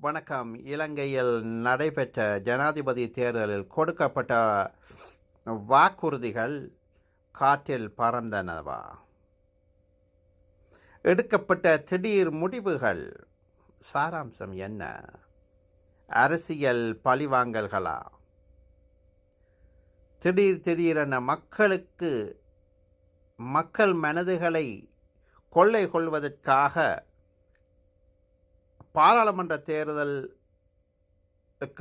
வணக்கம். இலங்கையில் நடைபெற்ற ஜனாதிபதி தேர்தலில் கொடுக்கப்பட்ட வாக்குறுதிகள் காற்றில் பறந்தனவா? எடுக்கப்பட்ட திடீர் முடிவுகள் சாராம்சம் என்ன? அரசியல் பழிவாங்கல்களா? திடீர் திடீரென மக்களுக்கு மக்கள் மனதுகளை கொள்ளை கொள்வதற்காக பாராளுமன்ற தேர்தலுக்கு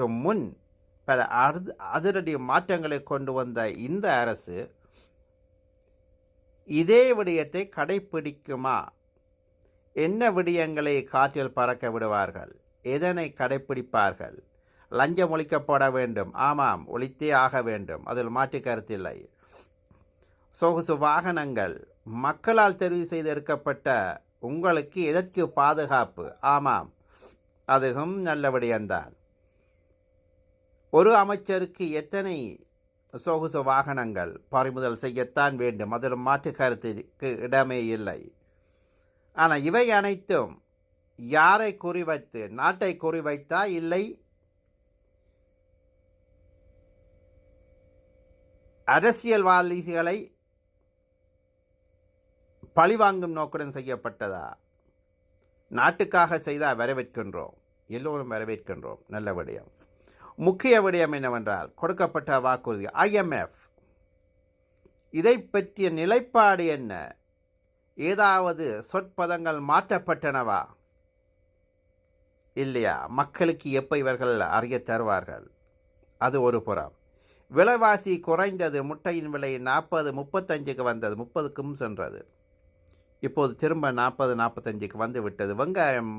முன் பல அரு- அதிரடி மாற்றங்களை கொண்டு வந்த இந்த அரசு இதே விடயத்தை கடைப்பிடிக்குமா? என்ன விடயங்களை காற்றில் பறக்க விடுவார்கள்? எதனை கடைப்பிடிப்பார்கள்? லஞ்சம் ஒழிக்கப்பட வேண்டும். ஆமாம் ஒழித்தே ஆக வேண்டும். அதில் மாற்று கருத்தில்லை சொகுசு வாகனங்கள். மக்களால் தெரிவு செய்து எடுக்கப்பட்ட உங்களுக்கு எதற்கு பாதுகாப்பு? ஆமாம் அதுவும் நல்ல விடயம்தான் ஒரு அமைச்சருக்கு எத்தனை சொகுசு வாகனங்கள் பறிமுதல் செய்யத்தான் வேண்டும். அதிலும் மாற்று கருத்திற்கு இடமே இல்லை. ஆனால் இவை அனைத்தும் யாரை குறிவைத்து நாட்டை குறிவைத்தா இல்லை? அரசியல்வாதிகளை பழிவாங்கும் நோக்குடன் செய்யப்பட்டதா? நாட்டுக்காக செய்தால் வரவேற்கின்றோம். எல்லோரும் வரவேற்கின்றோம். நல்ல விடயம். முக்கிய விடயம் என்னவென்றால் கொடுக்கப்பட்ட வாக்குறுதி ஐஎம்எஃப் இதை பற்றிய நிலைப்பாடு என்ன? ஏதாவது சொற்பதங்கள் மாற்றப்பட்டனவா? இல்லையா? மக்களுக்கு எப்போ இவர்கள் அறிய தருவார்கள்? அது ஒரு புறம். விலைவாசி குறைந்தது முட்டையின் விலை நாற்பது முப்பத்தஞ்சுக்கு வந்தது முப்பதுக்கும் சென்றது. இப்போது திரும்ப நாற்பது நாற்பத்தஞ்சுக்கு வந்து விட்டது. வெங்காயம்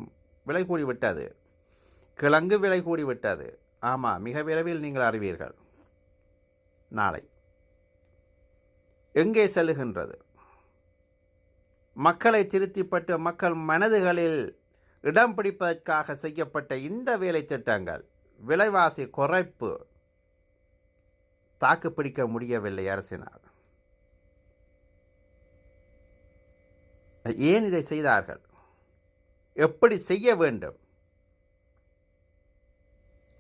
விலை கூடி விட்டது. கிழங்கு விலை கூடி விட்டது. ஆமாம் மிக விரைவில் நீங்கள் அறிவீர்கள். நாளை. எங்கே செல்லுகின்றது? மக்களை திருத்திப்பட்டு மக்கள் மனதுகளில் இடம் பிடிப்பதற்காக செய்யப்பட்ட இந்த வேலை திட்டங்கள் விலைவாசி குறைப்பு தாக்கு பிடிக்க முடியவில்லை அரசினால். ஏன் இதை செய்தார்கள்? எப்படி செய்ய வேண்டும்?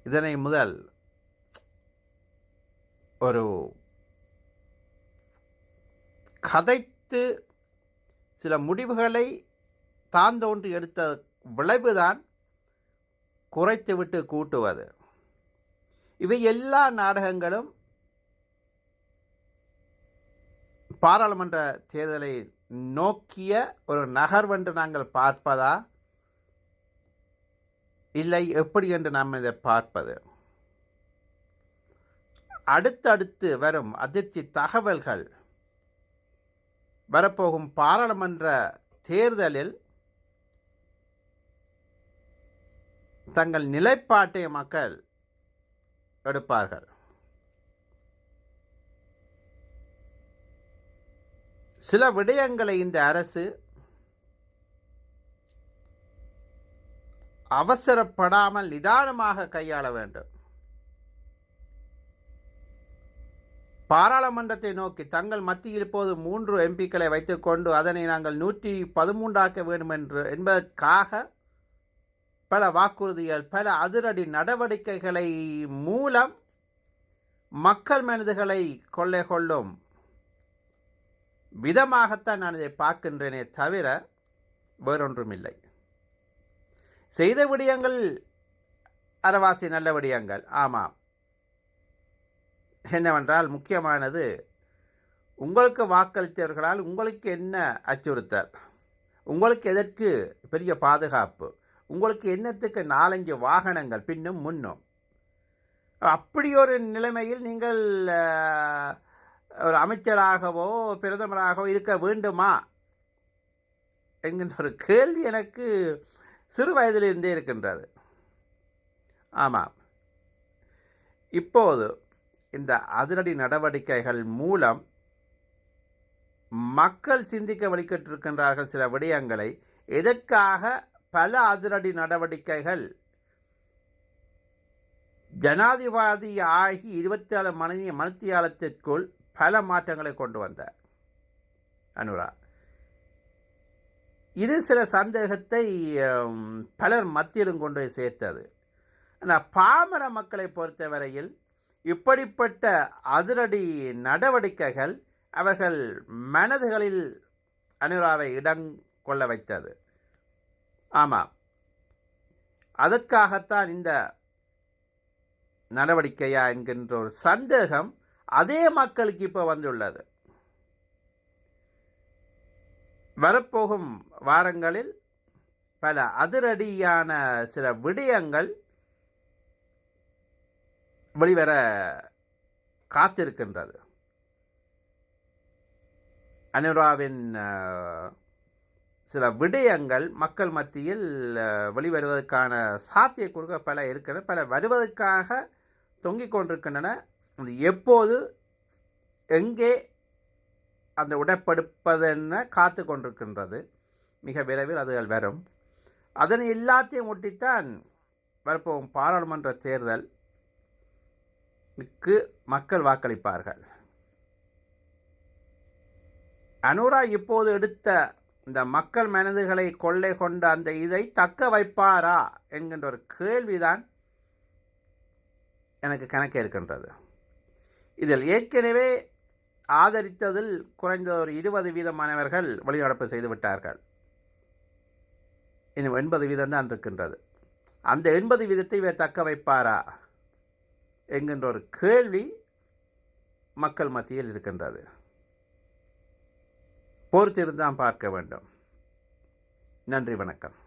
இதனை முதல் ஒரு கதைத்து சில முடிவுகளை தான் தோன்றி எடுத்த விளைவுதான் குறைத்துவிட்டு கூட்டுவது. இவை எல்லா நாடகங்களும் பாராளுமன்ற தேர்தலை நோக்கிய ஒரு நகர்வென்று நாங்கள் பார்ப்பதா? இல்லை எப்படி என்று நாம் இதை பார்ப்பது? அடுத்தடுத்து வரும் அதிர்ச்சி தகவல்கள். வரப்போகும் பாராளுமன்ற தேர்தலில் தங்கள் நிலைப்பாட்டை மக்கள் எடுப்பார்கள். சில விடயங்களை இந்த அரசு அவசரப்படாமல் நிதானமாக கையாள வேண்டும். பாராளுமன்றத்தை நோக்கி தங்கள் மத்தியில் இப்போது மூன்று எம்பிக்களை வைத்துக்கொண்டு அதனை நாங்கள் நூற்றி பதிமூன்றாக்க வேண்டும் என்று என்பதற்காக பல வாக்குறுதிகள் பல அதிரடி நடவடிக்கைகளை மூலம் மக்கள் மனதுகளை கொள்ளை கொள்ளும் விதமாகத்தான் நான் இதை பார்க்கின்றேனே தவிர வேறொன்றும் இல்லை செய்த விடயங்கள் அறவாசி நல்ல விடயங்கள். ஆமாம். என்னவென்றால் முக்கியமானது உங்களுக்கு வாக்களித்தவர்களால் உங்களுக்கு என்ன அச்சுறுத்தல்? உங்களுக்கு எதற்கு பெரிய பாதுகாப்பு? உங்களுக்கு என்னத்துக்கு நாலஞ்சு வாகனங்கள் பின்னும் முன்னும்? அப்படி ஒரு நிலைமையில் நீங்கள் ஒரு அமைச்சராகவோ பிரதமராகவோ இருக்க வேண்டுமா? என்கின்ற ஒரு கேள்வி எனக்கு சிறு வயதிலிருந்தே இருக்கின்றது. ஆமாம் இப்போது இந்த அதிரடி நடவடிக்கைகள் மூலம் மக்கள் சிந்திக்க வழிகட்டிருக்கின்றார்கள் சில விடயங்களை. எதற்காக பல அதிரடி நடவடிக்கைகள்? ஜனாதிபதி ஆகி இருபத்தி ஏழு மணி மணித்தியாலத்திற்குள் பல மாற்றங்களை கொண்டு வந்தார் அனுரா. இது சில சந்தேகத்தை பலர் மத்தியிலும் கொண்டு போய் சேர்த்தது. ஆனால் பாமர மக்களை பொறுத்தவரையில் இப்படிப்பட்ட அதிரடி நடவடிக்கைகள் அவர்கள் மனதுகளில் அனுராவை இடம் கொள்ள வைத்தது. ஆமாம். அதற்காகத்தான் இந்த நடவடிக்கையா என்கின்ற ஒரு சந்தேகம் அதே மக்களுக்கு இப்போ வந்துள்ளது. வரப்போகும் வாரங்களில் பல அதிரடியான சில விடயங்கள் வெளிவர காத்திருக்கின்றது. அனுராவின் சில விடயங்கள் மக்கள் மத்தியில் வெளிவருவதற்கான சாத்தியக்கூறுகள் பல இருக்கின்றன பல வருவதற்காக தொங்கிக் கொண்டிருக்கின்றன. அது எப்போது எங்கே அந்த உடப்படுப்பதென காத்து கொண்டிருக்கின்றது மிக விரைவில் அதுகள் வரும். அதனை எல்லாத்தையும் ஒட்டித்தான் வரப்போகும் பாராளுமன்ற தேர்தல் க்கு மக்கள் வாக்களிப்பார்கள். அனுரா இப்போது எடுத்த இந்த மக்கள் மனதுகளை கொள்ளை கொண்ட அந்த இதை தக்க வைப்பாரா என்கின்ற ஒரு கேள்விதான் எனக்கு கணக்கு இருக்கின்றது. இதில் ஏற்கனவே ஆதரித்ததில் குறைந்த ஒரு இருபது வீதமானவர்கள் வெளிநடப்பு செய்துவிட்டார்கள் இன்னும் எண்பது வீதம் தான் இருக்கின்றது. அந்த எண்பது வீதத்தை இவர் தக்க வைப்பாரா? என்கின்ற ஒரு கேள்வி மக்கள் மத்தியில் இருக்கின்றது. பொறுத்திருந்தான் பார்க்க வேண்டும். நன்றி வணக்கம்.